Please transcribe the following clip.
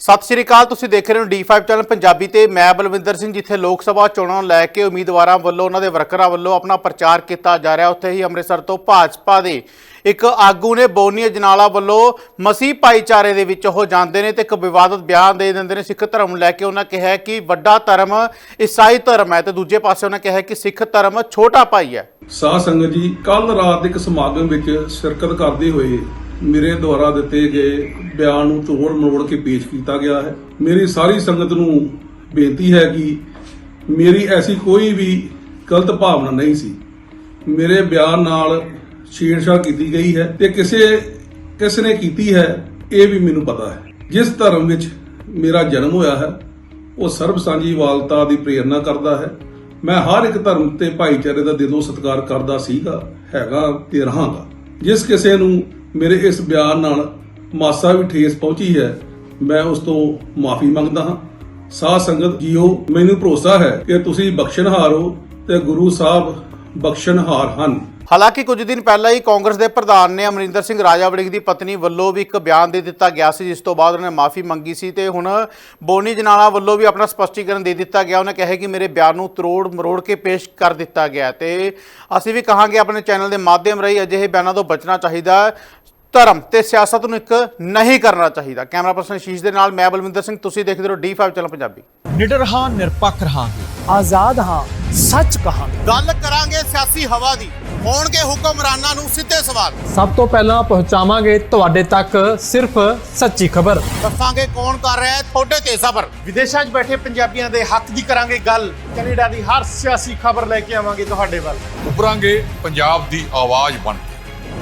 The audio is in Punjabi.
ਸਤਿ ਸ਼੍ਰੀ ਅਕਾਲ, ਤੁਸੀਂ ਦੇਖ ਰਹੇ ਹੋ D5 ਚੈਨਲ ਪੰਜਾਬੀ ਤੇ ਮੈਂ ਬਲਵਿੰਦਰ ਸਿੰਘ, ਜਿੱਥੇ ਲੋਕ ਸਭਾ ਚੋਣਾਂ ਲੈ ਕੇ ਉਮੀਦਵਾਰਾਂ ਵੱਲੋਂ, ਉਹਨਾਂ ਦੇ ਵਰਕਰਾਂ ਵੱਲੋਂ ਆਪਣਾ ਪ੍ਰਚਾਰ ਕੀਤਾ ਜਾ ਰਿਹਾ। ਉੱਥੇ ਹੀ ਅੰਮ੍ਰਿਤਸਰ ਤੋਂ ਭਾਜਪਾ ਦੇ ਇੱਕ ਆਗੂ ਨੇ ਬੋਨੀ ਅਜਨਾਲਾ ਵੱਲੋਂ ਮਸੀਹ ਭਾਈਚਾਰੇ ਦੇ ਵਿੱਚ ਉਹ ਜਾਂਦੇ ਨੇ ਤੇ ਇੱਕ ਵਿਵਾਦਤ ਬਿਆਨ ਦੇ ਦਿੰਦੇ ਨੇ। ਸਿੱਖ ਧਰਮ ਨੂੰ ਲੈ ਕੇ ਉਹਨਾਂ ਕਿਹਾ ਕਿ ਵੱਡਾ ਧਰਮ ਈਸਾਈ ਧਰਮ ਹੈ ਤੇ ਦੂਜੇ ਪਾਸੇ ਉਹਨਾਂ ਕਿਹਾ ਕਿ ਸਿੱਖ ਧਰਮ ਛੋਟਾ ਭਾਈ ਹੈ। ਸਾਧ ਸੰਗਤ ਜੀ ਕੱਲ ਰਾਤ ਇੱਕ ਸਮਾਗਮ ਵਿੱਚ ਸ਼ਿਰਕਤ ਕਰਦੇ ਹੋਏ ਮੇਰੇ ਦੁਆਰਾ ਦਿੱਤੇ ਗਏ ਬਿਆਨ ਨੂੰ ਤੋੜ ਮਰੋੜ ਕੇ ਪੇਸ਼ ਕੀਤਾ ਗਿਆ ਹੈ। ਮੇਰੀ ਸਾਰੀ ਸੰਗਤ ਨੂੰ ਬੇਨਤੀ ਹੈ ਕਿ ਮੇਰੀ ਐਸੀ ਕੋਈ ਵੀ ਗਲਤ ਭਾਵਨਾ ਨਹੀਂ ਸੀ। ਮੇਰੇ ਬਿਆਨ ਨਾਲ ਛੇੜਛਾੜ ਕੀਤੀ ਗਈ ਹੈ ਤੇ ਕਿਸੇ, ਕਿਸ ਨੇ ਕੀਤੀ ਹੈ, ਇਹ ਵੀ ਮੈਨੂੰ ਪਤਾ ਹੈ। ਜਿਸ ਧਰਮ ਵਿੱਚ ਮੇਰਾ ਜਨਮ ਹੋਇਆ ਹੈ, ਉਹ ਸਰਬ ਸਾਂਝੀਵਾਲਤਾ ਦੀ ਪ੍ਰੇਰਣਾ ਕਰਦਾ ਹੈ। ਮੈਂ ਹਰ ਇੱਕ ਧਰਮ ਤੇ ਭਾਈਚਾਰੇ ਦਾ ਦਿਲੋਂ ਸਤਿਕਾਰ ਕਰਦਾ ਸੀਗਾ, ਹੈਗਾ ਤੇ ਰਹਾਂਗਾ। ਜਿਸ ਕਿਸੇ ਨੂੰ ਮੇਰੇ ਇਸ ਬਿਆਨ ਨਾਲ ਮਾਸਾ ਵੀ ਠੇਸ ਪਹੁੰਚੀ ਹੈ। ਮੈਂ ਉਸ ਤੋਂ ਮਾਫੀ ਮੰਗਦਾ ਹਾਂ। ਸਾਧ ਸੰਗਤ ਜੀਓ, ਮੈਨੂੰ ਭਰੋਸਾ ਹੈ ਕਿ ਤੁਸੀਂ ਬਖਸ਼ਣਹਾਰ ਹੋ ਤੇ ਗੁਰੂ ਸਾਹਿਬ ਬਖਸ਼ਣਹਾਰ ਹਨ। ਹਾਲਾਂਕਿ ਕੁਝ ਦਿਨ ਪਹਿਲਾਂ ਹੀ ਕਾਂਗਰਸ ਦੇ ਪ੍ਰਧਾਨ ਨੇ ਅਮਰਿੰਦਰ ਸਿੰਘ ਰਾਜਾ ਵੜਿੰਗ ਦੀ ਪਤਨੀ ਵੱਲੋਂ ਵੀ ਇੱਕ ਬਿਆਨ ਦੇ ਦਿੱਤਾ ਗਿਆ ਸੀ, ਜਿਸ ਤੋਂ ਬਾਅਦ ਉਹਨਾਂ ਨੇ ਮਾਫੀ ਮੰਗੀ ਸੀ ਤੇ ਹੁਣ ਬੋਨੀ ਜਨਾਲਾ ਵੱਲੋਂ ਵੀ ਆਪਣਾ ਸਪਸ਼ਟੀਕਰਨ ਦੇ ਦਿੱਤਾ ਗਿਆ। ਉਹਨੇ ਕਿਹਾ ਕਿ ਮੇਰੇ ਬਿਆਨ ਨੂੰ ਤਰੋੜ ਮਰੋੜ ਕੇ ਪੇਸ਼ ਕਰ ਦਿੱਤਾ ਗਿਆ ਤੇ ਅਸੀਂ ਵੀ ਕਹਾਂਗੇ ਆਪਣੇ ਚੈਨਲ ਦੇ ਮਾਧਿਅਮ ਰਾਹੀਂ ਅਜਿਹੇ ਬਿਆਨਾਂ ਤੋਂ ਬਚਣਾ ਚਾਹੀਦਾ। ਧਰਮ ਤੇ ਸਿਆਸਤ ਨੂੰ ਇੱਕ ਨਹੀਂ ਕਰਨਾ ਚਾਹੀਦਾ। ਕੈਮਰਾ ਪਰਸਨ ਸ਼ੀਸ਼ ਦੇ ਨਾਲ ਮੈਂ ਬਲਵਿੰਦਰ ਸਿੰਘ ਤੁਸੀਂ ਦੇਖਦੇ ਰਹੋ D5 ਚੈਨਲ ਪੰਜਾਬੀ। ਨਿਡਰ ਹਾਂ ਨਿਰਪੱਖ ਰਹਾਂਗੇ। ਆਜ਼ਾਦ ਹਾਂ ਸੱਚ ਕਹਾਂਗੇ। ਗੱਲ ਕਰਾਂਗੇ ਸਿਆਸੀ ਹਵਾ ਦੀ। ਹੋਣਗੇ ਹੁਕਮਰਾਨਾਂ ਨੂੰ ਸਿੱਧੇ ਸਵਾਲ। ਸਭ ਤੋਂ ਪਹਿਲਾਂ ਪਹੁੰਚਾਵਾਂਗੇ ਤੁਹਾਡੇ ਤੱਕ ਸਿਰਫ ਸੱਚੀ ਖਬਰ। ਦੱਸਾਂਗੇ ਕੌਣ ਕਰ ਰਿਹਾ ਹੈ ਤੁਹਾਡੇ ਤੇ ਸਬਰ। ਵਿਦੇਸ਼ਾਂ 'ਚ ਬੈਠੇ ਪੰਜਾਬੀਆਂ ਦੇ ਹੱਕ ਦੀ ਕਰਾਂਗੇ ਗੱਲ। ਕੈਨੇਡਾ ਦੀ ਹਰ ਸਿਆਸੀ ਖਬਰ ਲੈ ਕੇ ਆਵਾਂਗੇ ਤੁਹਾਡੇ ਵੱਲ। ਉਭਰਾਂਗੇ ਪੰਜਾਬ ਦੀ ਆਵਾਜ਼ ਬਣ